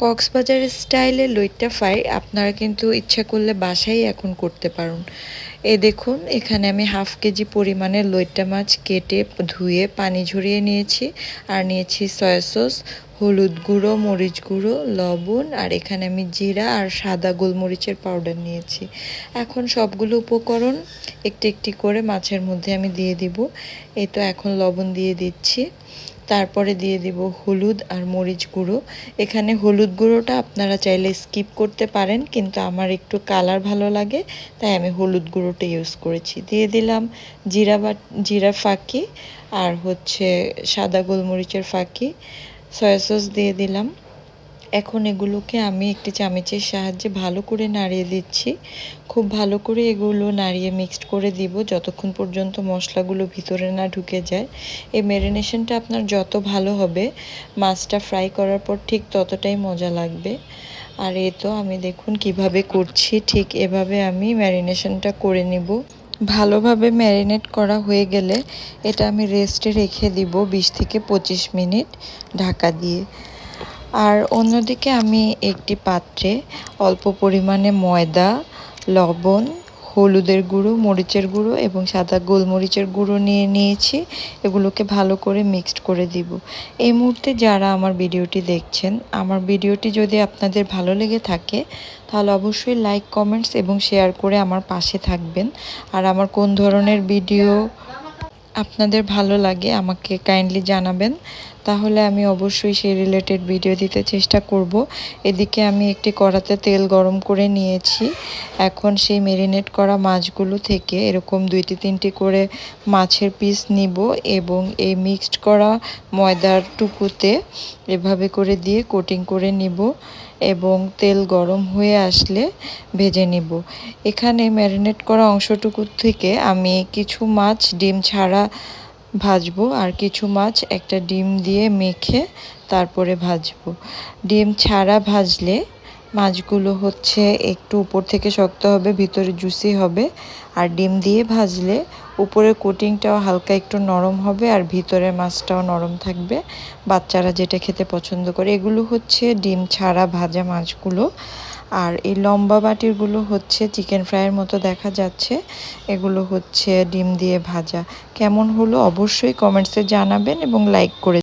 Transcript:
কক্সবাজার স্টাইলে লইট্টা ফ্রাই আপনারা কিন্তু ইচ্ছা করলে বাসায় এখন করতে পারেন। এ দেখুন, এখানে আমি হাফ কেজি পরিমাণে লইট্টা মাছ কেটে ধুয়ে পানি ঝরিয়ে নিয়েছি। আর নিয়েছি সয়া সস, হলুদ গুঁড়ো, মরিচ গুঁড়ো, লবণ, আর এখানে আমি জিরা আর সাদা গোলমরিচের পাউডার নিয়েছি। এখন সবগুলো উপকরণ একটি একটি করে মাছের মধ্যে আমি দিয়ে দিব। এই তো এখন লবণ দিয়ে দিচ্ছি। তারপরে দিয়ে দিব হলুদ আর মরিচ গুঁড়ো। এখানে হলুদ গুঁড়োটা আপনারা চাইলে স্কিপ করতে পারেন, কিন্তু আমার একটু কালার ভালো লাগে, তাই আমি হলুদ গুঁড়োটা ইউজ করেছি। দিয়ে দিলাম জিরা বা জিরা ফাঁকি আর হচ্ছে সাদা গোলমরিচের ফাঁকি। সয়া সস দিয়ে দিলাম। এখন এগুলোকে আমি একটি চামচের সাহায্যে ভালো করে নাড়িয়ে দিচ্ছি। খুব ভালো করে এগুলো নাড়িয়ে মিক্সড করে দিব যতক্ষণ পর্যন্ত মশলাগুলো ভিতরে না ঢুকে যায়। এই ম্যারিনেশনটা আপনার যত ভালো হবে মাছটা ফ্রাই করার পর ঠিক ততটাই মজা লাগবে। আর এ তো আমি দেখুন কীভাবে করছি, ঠিক এভাবে আমি ম্যারিনেশনটা করে নিব। ভালোভাবে ম্যারিনেট করা হয়ে গেলে এটা আমি রেস্টে রেখে দিব বিশ থেকে পঁচিশ মিনিট ঢাকা দিয়ে। আর অন্যদিকে আমি একটি পাত্রে অল্প পরিমাণে ময়দা, লবণ, হলুদের গুঁড়ো, মরিচের গুঁড়ো এবং সাদা গোলমরিচের গুঁড়ো নিয়ে নিয়েছি। এগুলোকে ভালো করে মিক্সড করে দিব। এই মুহূর্তে যারা আমার ভিডিওটি দেখছেন, আমার ভিডিওটি যদি আপনাদের ভালো লেগে থাকে, তাহলে অবশ্যই লাইক, কমেন্টস এবং শেয়ার করে আমার পাশে থাকবেন। আর আমার কোন ধরনের ভিডিও আপনাদের ভালো লাগে, আমাকে কাইন্ডলি জানাবেন। তাহলে আমি অবশ্যই সেই রিলেটেড ভিডিও দিতে চেষ্টা করব। এদিকে আমি একটি কড়াতে তেল গরম করে নিয়েছি। এখন সেই মেরিনেট করা মাছগুলো থেকে এরকম দুইটি তিনটি করে মাছের পিস নিব এবং এই মিক্সড করা ময়দার টুকুতে এভাবে করে দিয়ে কোটিং করে নিব এবং তেল গরম হয়ে আসলে ভেজে নিব। এখানে ম্যারিনেট করা অংশটুকু থেকে আমি কিছু মাছ ডিম ছাড়া ভাজবো আর কিছু মাছ একটা ডিম দিয়ে মেখে তারপরে ভাজবো। ডিম ছাড়া ভাজলে মাছগুলো হচ্ছে একটু উপর থেকে শক্ত হবে, ভিতরে জুসি হবে। আর ডিম দিয়ে ভাজলে উপরের কোটিংটাও হালকা একটু নরম হবে আর ভিতরের মাছটাও নরম থাকবে। বাচ্চারা যেটা খেতে পছন্দ করে, এগুলো হচ্ছে ডিম ছাড়া ভাজা মাছগুলো। আর এই লম্বা বাটিরগুলো হচ্ছে চিকেন ফ্রাইয়ের মতো দেখা যাচ্ছে। এগুলো হচ্ছে ডিম দিয়ে ভাজা। কেমন হলো অবশ্যই কমেন্টসে জানাবেন এবং লাইক করে